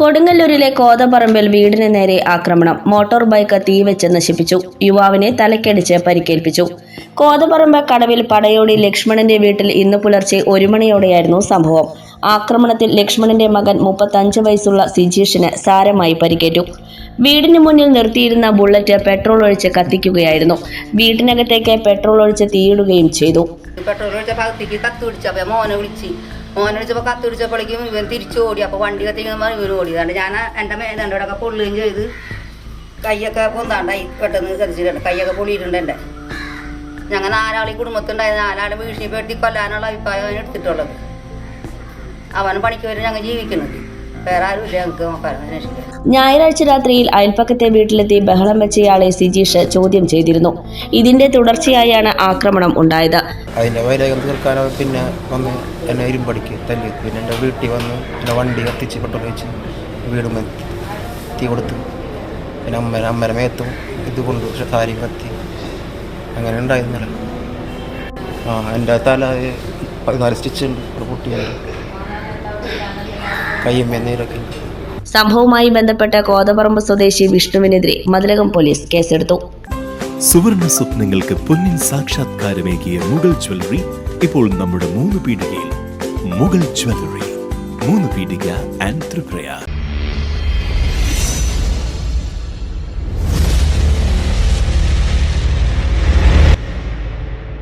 കൊടുങ്ങല്ലൂരിലെ കോതപറമ്പിൽ വീടിന് നേരെ ആക്രമണം. മോട്ടോർ ബൈക്ക് തീവെച്ച് നശിപ്പിച്ചു. യുവാവിനെ തലക്കടിച്ച് പരിക്കേൽപ്പിച്ചു. കോതപറമ്പ് കടവിൽ പടയോടി ലക്ഷ്മണന്റെ വീട്ടിൽ ഇന്ന് പുലർച്ചെ ഒരു മണിയോടെയായിരുന്നു സംഭവം. ആക്രമണത്തിൽ ലക്ഷ്മണന്റെ മകൻ മുപ്പത്തഞ്ച് വയസ്സുള്ള സിജീഷിന് സാരമായി പരിക്കേറ്റു. വീടിന് മുന്നിൽ നിർത്തിയിരുന്ന ബുള്ളറ്റ് പെട്രോൾ ഒഴിച്ച് കത്തിക്കുകയായിരുന്നു. വീട്ടിനകത്തേക്ക് പെട്രോൾ ഒഴിച്ച് തീയിടുകയും ചെയ്തു. പെട്രോൾ ഒഴിച്ച ഭാഗത്തേക്ക് വിളിച്ച് മോനെ വിളിച്ചപ്പോൾ കത്ത് പിടിച്ചപ്പോഴേക്കും ഇവൻ തിരിച്ചു ഓടി അപ്പോൾ വണ്ടി കത്തിക്കുമ്പോൾ ഇവർ ഓടി. അതുകൊണ്ട് ഞാൻ എന്റെ മേതണ്ടോടൊക്കെ പൊള്ളുകയും ചെയ്ത് കൈയൊക്കെ പൊന്താണ്ടായി പെട്ടെന്ന് കത്തിച്ചിട്ടുണ്ട് കൈയൊക്കെ പൊളിയിട്ടുണ്ട് എന്റെ. ഞങ്ങൾ നാലാളി കുടുംബത്തുണ്ടായത് നാലാളെ ഭീഷണിപ്പെടുത്തി കൊല്ലാനുള്ള അഭിപ്രായം അവൻ എടുത്തിട്ടുള്ളത്. അവൻ പണിക്ക് വരും ഞങ്ങൾ ജീവിക്കുന്നത് വേറെ ആരും ഇല്ല നോക്കാൻ അന്വേഷിക്കാൻ ഞായറാഴ്ച രാത്രിയിൽ അയൽപ്പക്കത്തെ വീട്ടിലെത്തി ബഹളം വെച്ചയാളെ സിജീഷ് ചോദ്യം ചെയ്തിരുന്നു. ഇതിന്റെ തുടർച്ചയായാണ് ആക്രമണം ഉണ്ടായത്. അതിന്റെ വൈരാഗ്യം തീർക്കാനോ പിന്നെ വന്ന് എന്നെ ഇരുമ്പടിക്ക് തല്ലി. പിന്നെ എന്റെ വീട്ടിൽ വന്ന് എന്റെ വണ്ടി കത്തിച്ച് പെട്രോൾ വെച്ച് വീട് തീ കൊടുത്തു. പിന്നെ അമ്മ അമ്മയുടെ മേത്തും ഇത് കൊണ്ട് കാര്യം കത്തി. അങ്ങനെ ഉണ്ടായിരുന്നില്ല. ആ എന്റെ തല പതിനാല് സ്റ്റിച്ച് ഉണ്ട്. ഒരു കുട്ടിയുണ്ട് നീരൊക്കെ സംഭവവുമായി ബന്ധപ്പെട്ട കോതപറമ്പ് സ്വദേശി വിഷ്ണുവിനെതിരെ മതിലകം പോലീസ് കേസെടുത്തു. സുവർണ സ്വപ്നങ്ങൾക്ക് പൊന്നിൻ സാക്ഷാത്കാരമേകിയ മുഗൾ ജ്വല്ലറി ഇപ്പോൾ നമ്മുടെ മൂന്ന് പീടികയിൽ. മുഗൾ ജ്വല്ലറി മൂന്ന് പീടിക ആൻഡ് ത്രിപുര.